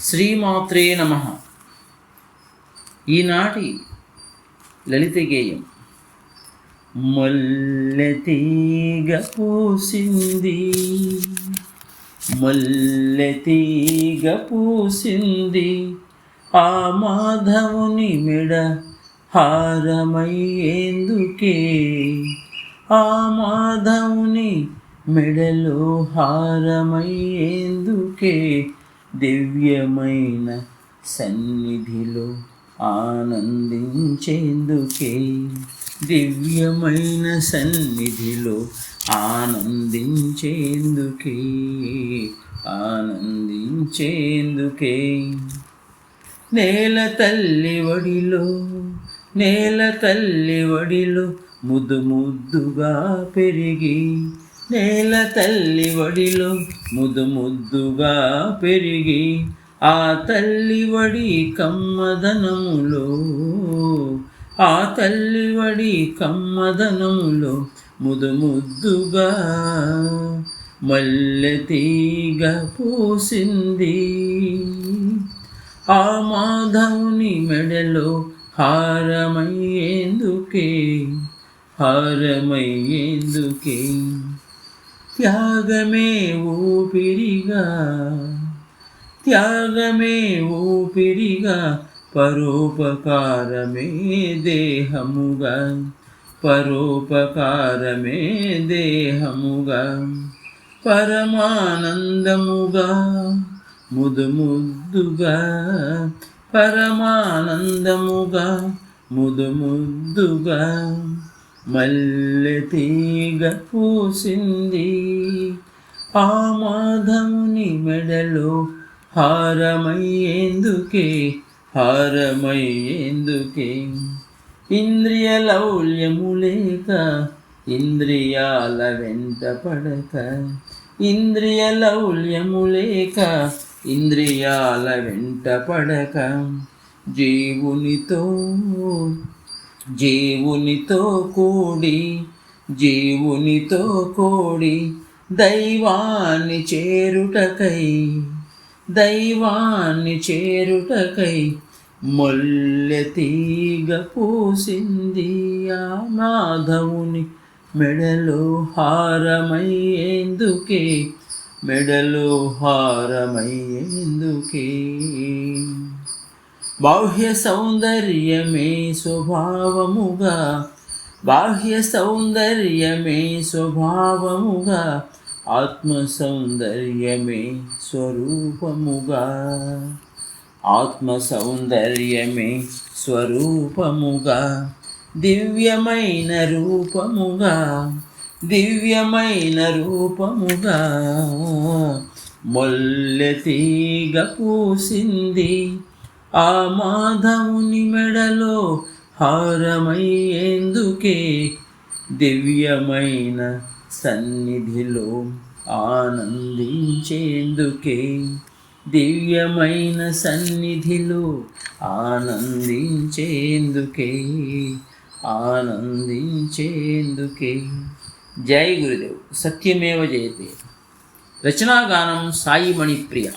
శ్రీమాత్రే నమ. ఈనాటి లలిత గేయం మల్లెతీగ పూసింది మల్లెతీగ పూసింది ఆ మాధవుని మెడ హారమయ్యేందుకే ఆ మాధవుని మెడలో హారమయ్యేందుకే దివ్యమైన సన్నిధిలో ఆనందించేందుకే. దివ్యమైన సన్నిధిలో ఆనందించేందుకే ఆనందించేందుకే. నేల తల్లి వడిలో నేల తల్లి వడిలో ముద్దు ముద్దుగా పెరిగి నేల తల్లి వడిలో ముదు ముద్దుగా పెరిగి ఆ తల్లి వడి కమ్మదనములో ఆ తల్లి వడి కమ్మదనములో ముదు ముద్దుగా మల్లె తీగ పూసింది. ఆ మాధవుని మెడలో హారమయ్యేందుకే హారమయ్యేందుకే త్యాగమే ఊపిరిగా త్యాగమే ఊపిరిగా పరోపకారమే దేహముగా పరోపకారమే దేహముగా పరమానందముగా ముదుముద్దుగా పరమానందముగా ముదుముద్దుగా మల్లె తీగ పూసింది. ఆ మాధవుని మెడలో హారమయ్యేందుకే హారమయ్యేందుకే. ఇంద్రియ లౌల్యము లేక ఇంద్రియాల వెంట పడక. ఇంద్రియ లౌల్యము లేక ఇంద్రియాల వెంట పడక. జీవునితో జీవునితో కూడి జీవునితో కూడి దైవాన్ని చేరుటకై దైవాన్ని చేరుటకై మొల్లె తీగ పూసింది ఆ మాధవుని మెడలో హారమయ్యేందుకే మెడలో హారమయ్యేందుకే. బాహ్య సౌందర్యమే స్వభావముగా బాహ్య సౌందర్యమే స్వభావముగా ఆత్మ సౌందర్యమే స్వరూపముగా. ఆత్మ సౌందర్యమే స్వరూపముగా దివ్యమైన రూపముగా దివ్యమైన రూపముగా. మొల్లె తీగ పూసింది ఆ మాధవుని మెడలో హారమయ్యేందుకే దివ్యమైన సన్నిధిలో ఆనందించేందుకే దివ్యమైన సన్నిధిలో ఆనందించేందుకే ఆనందించేందుకే. జై గురుదేవ్ సత్యమేవ జయతే. రచనాగానం సాయి మణిప్రియ